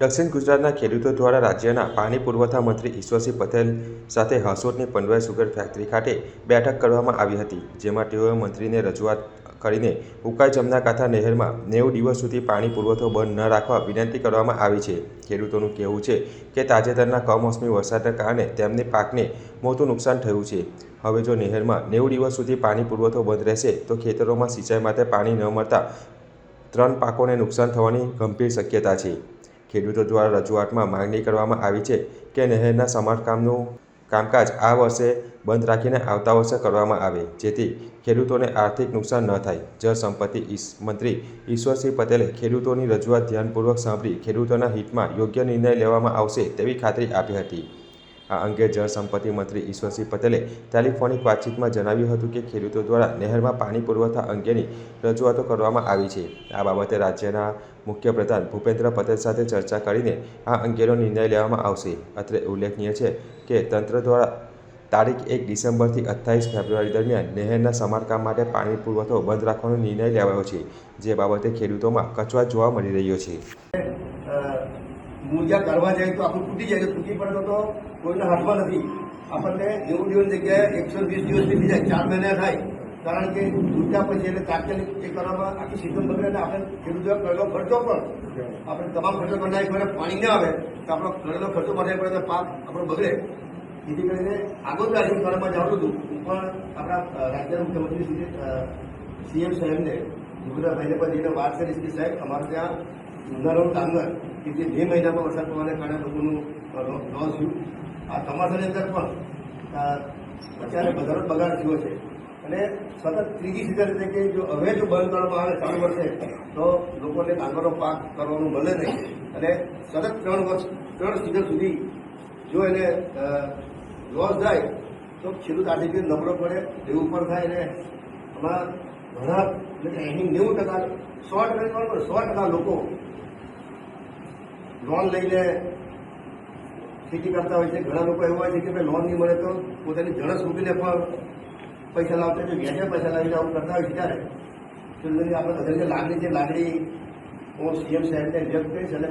દક્ષિણ ગુજરાતના ખેડૂતો દ્વારા રાજ્યના પાણી પુરવઠા મંત્રી ઈશ્વરસિંહ પટેલ સાથે હાસોટની પંડવાઈ સુગર ફેક્ટરી ખાતે બેઠક કરવામાં આવી હતી, જેમાં તેઓએ મંત્રીને રજૂઆત કરીને ઉકાઈ જમના કાંઠા નહેરમાં નેવું દિવસ સુધી પાણી પુરવઠો બંધ ન રાખવા વિનંતી કરવામાં આવી છે. ખેડૂતોનું કહેવું છે કે તાજેતરના કમોસમી વરસાદના કારણે તેમની પાકને મોટું નુકસાન થયું છે. હવે જો નહેરમાં નેવું દિવસ સુધી પાણી પુરવઠો બંધ રહેશે, તો ખેતરોમાં સિંચાઈ માટે પાણી ન મળતા ત્રણ પાકોને નુકસાન થવાની ગંભીર શક્યતા છે. ખેડૂતો દ્વારા રજૂઆતમાં માંગણી કરવામાં આવી છે કે નહેરના સમારકામનું કામકાજ આ વર્ષે બંધ રાખીને આવતા વર્ષે કરવામાં આવે, જેથી ખેડૂતોને આર્થિક નુકસાન ન થાય. જળ સંપત્તિ મંત્રી ઈશ્વરસિંહ પટેલે ખેડૂતોની રજૂઆત ધ્યાનપૂર્વક સાંભળી ખેડૂતોના હિતમાં યોગ્ય નિર્ણય લેવામાં આવશે તેવી ખાતરી આપી હતી. આ અંગે જળ સંપત્તિ મંત્રી ઈશ્વરસિંહ પટેલે ટેલિફોનિક વાતચીતમાં જણાવ્યું હતું કે ખેડૂતો દ્વારા નહેરમાં પાણી પુરવઠા અંગેની રજૂઆતો કરવામાં આવી છે. આ બાબતે રાજ્યના મુખ્યપ્રધાન ભૂપેન્દ્ર પટેલ સાથે ચર્ચા કરીને આ અંગેનો નિર્ણય લેવામાં આવશે. અત્રે ઉલ્લેખનીય છે કે તંત્ર દ્વારા તારીખ એક ડિસેમ્બરથી અઠ્ઠાવીસ ફેબ્રુઆરી દરમિયાન નહેરના સમારકામ માટે પાણી પુરવઠો બંધ રાખવાનો નિર્ણય લેવાયો છે, જે બાબતે ખેડૂતોમાં કચવાટ જોવા મળી રહ્યો છે. મૂર્જા કરવા જાય તો આપણું તૂટી જાય તો તૂટી પડે તો કોઈને હાથમાં નથી. આપણને નેવું દિવસ જગ્યાએ એકસો વીસ દિવસ બીતી જાય, ચાર મહિના થાય, કારણ કે તૂટ્યા પછી એને તાત્કાલિક એ કરવામાં આખી સિસ્ટમ બગડે આપણે ખેડૂતો કરેલો ખર્ચો પણ. આપણે તમામ ખર્ચો નાખી પડે પાણી ના આવે, તો આપણો કરેલો ખર્ચો બનાવી પડે તો પાક આપણો બગડે. જેથી કરીને આગળ રાજ્ય કરવામાં જાણું હતું. હું પણ આપણા રાજ્યના મુખ્યમંત્રી સીએમ સાહેબને ગુજરાતભાઈને પણ જઈને વાત કરીશ કે સાહેબ, અમારે ત્યાં ઉનાળાનું ડાંગર કે જે બે મહિનામાં વરસાદ પડવાને કારણે લોકોનું લોસ થયું. આ ચોમાસાની અંદર પણ અત્યારે બધાનો બગાડ થયો છે. અને સતત ત્રીજી સિઝન એટલે કે જો હવે જો બંધ આવે ચાલુ વર્ષે તો લોકોને ડાંગરનો પાક કરવાનું મળે નહીં. અને સતત ત્રણ વર્ષ, ત્રણ સિઝન સુધી જો એને લોસ જાય, તો ખેડૂત આર્થિક નબળો પડે, એવું પણ થાય. અને આમાં ઘણા એની નેવું ટકા, સો ટકા સો ટકા લોકો લોન લઈને ખેતી કરતા હોય છે. ઘણા લોકો એવા હોય છે કે ભાઈ લોન નહીં મળે તો પોતાની જણસ મૂકીને પણ પૈસા લાવતા હોય વ્યાજે પૈસા લાવીને આવું કરતા હોય છે ત્યારે. આપણે લાગણી છે, લાગણી હું સીએમ સાહેબને વ્યક્ત કરીશ